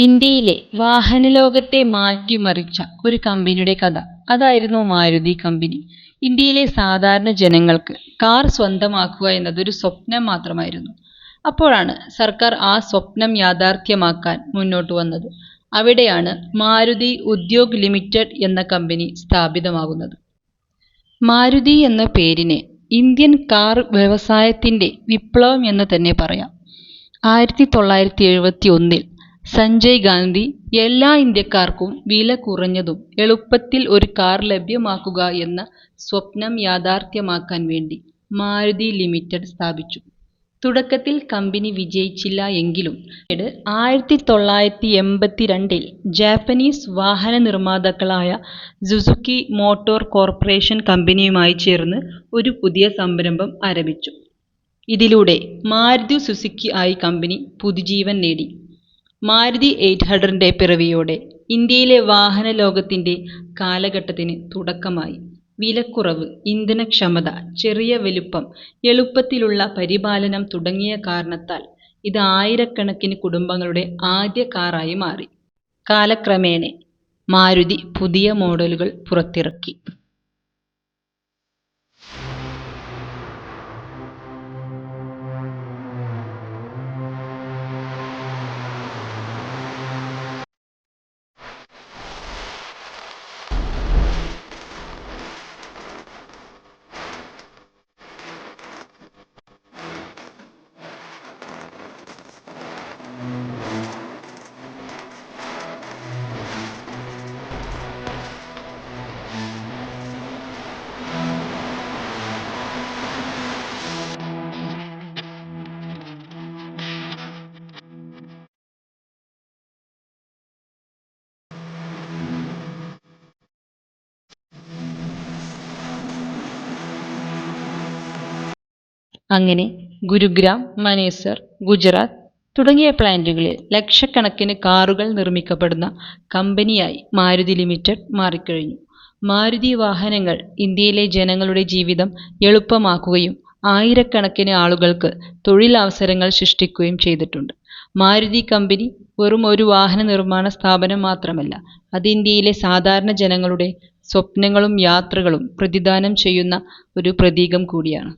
ഇന്ത്യയിലെ വാഹനലോകത്തെ മാറ്റിമറിച്ച ഒരു കമ്പനിയുടെ കഥ അതായിരുന്നു മാരുതി കമ്പനി. ഇന്ത്യയിലെ സാധാരണ ജനങ്ങൾക്ക് കാർ സ്വന്തമാക്കുക എന്നതൊരു സ്വപ്നം മാത്രമായിരുന്നു. അപ്പോഴാണ് സർക്കാർ ആ സ്വപ്നം യാഥാർത്ഥ്യമാക്കാൻ മുന്നോട്ട് വന്നത്. അവിടെയാണ് മാരുതി ഉദ്യോഗ് ലിമിറ്റഡ് എന്ന കമ്പനി സ്ഥാപിതമാകുന്നത്. മാരുതി എന്ന പേരിനെ ഇന്ത്യൻ കാർ വ്യവസായത്തിന്റെ വിപ്ലവം എന്ന് തന്നെ പറയാം. ആയിരത്തി തൊള്ളായിരത്തി എഴുപത്തിയൊന്നിൽ സഞ്ജയ് ഗാന്ധി എല്ലാ ഇന്ത്യക്കാർക്കും വില കുറഞ്ഞതും എളുപ്പത്തിൽ ഒരു കാർ ലഭ്യമാക്കുക എന്ന സ്വപ്നം യാഥാർത്ഥ്യമാക്കാൻ വേണ്ടി മാരുതി ലിമിറ്റഡ് സ്ഥാപിച്ചു. തുടക്കത്തിൽ കമ്പനി വിജയിച്ചില്ല എങ്കിലും പിന്നീട് ആയിരത്തി തൊള്ളായിരത്തി എൺപത്തിരണ്ടിൽ ജാപ്പനീസ് വാഹന നിർമ്മാതാക്കളായ സുസുക്കി മോട്ടോർ കോർപ്പറേഷൻ കമ്പനിയുമായി ചേർന്ന് ഒരു പുതിയ സംരംഭം ആരംഭിച്ചു. ഇതിലൂടെ മാരുതി സുസുക്കി ആയി കമ്പനി പുതുജീവൻ നേടി. മാരുതി എയ്റ്റ് ഹൺഡ്രഡിന്റെ പിറവിയോടെ ഇന്ത്യയിലെ വാഹന ലോകത്തിന്റെ കാലഘട്ടത്തിന് തുടക്കമായി. വിലക്കുറവ്, ഇന്ധനക്ഷമത, ചെറിയ വലുപ്പം എളുപ്പത്തിലുള്ള പരിപാലനം തുടങ്ങിയ കാരണത്താൽ ഇത് ആയിരക്കണക്കിന് കുടുംബങ്ങളുടെ ആദ്യ കാറായി മാറി. കാലക്രമേണ മാരുതി പുതിയ മോഡലുകൾ പുറത്തിറക്കി. അങ്ങനെ ഗുരുഗ്രാം, മനേസർ, ഗുജറാത്ത് തുടങ്ങിയ പ്ലാന്റുകളിൽ ലക്ഷക്കണക്കിന് കാറുകൾ നിർമ്മിക്കപ്പെടുന്ന കമ്പനിയായി മാരുതി ലിമിറ്റഡ് മാറിക്കഴിഞ്ഞു. മാരുതി വാഹനങ്ങൾ ഇന്ത്യയിലെ ജനങ്ങളുടെ ജീവിതം എളുപ്പമാക്കുകയും ആയിരക്കണക്കിന് ആളുകൾക്ക് തൊഴിലവസരങ്ങൾ സൃഷ്ടിക്കുകയും ചെയ്തിട്ടുണ്ട്. മാരുതി കമ്പനി വെറും ഒരു വാഹന നിർമ്മാണ സ്ഥാപനം മാത്രമല്ല, അത് ഇന്ത്യയിലെ സാധാരണ ജനങ്ങളുടെ സ്വപ്നങ്ങളും യാത്രകളും പ്രതിദാനം ചെയ്യുന്ന ഒരു പ്രതീകം കൂടിയാണ്.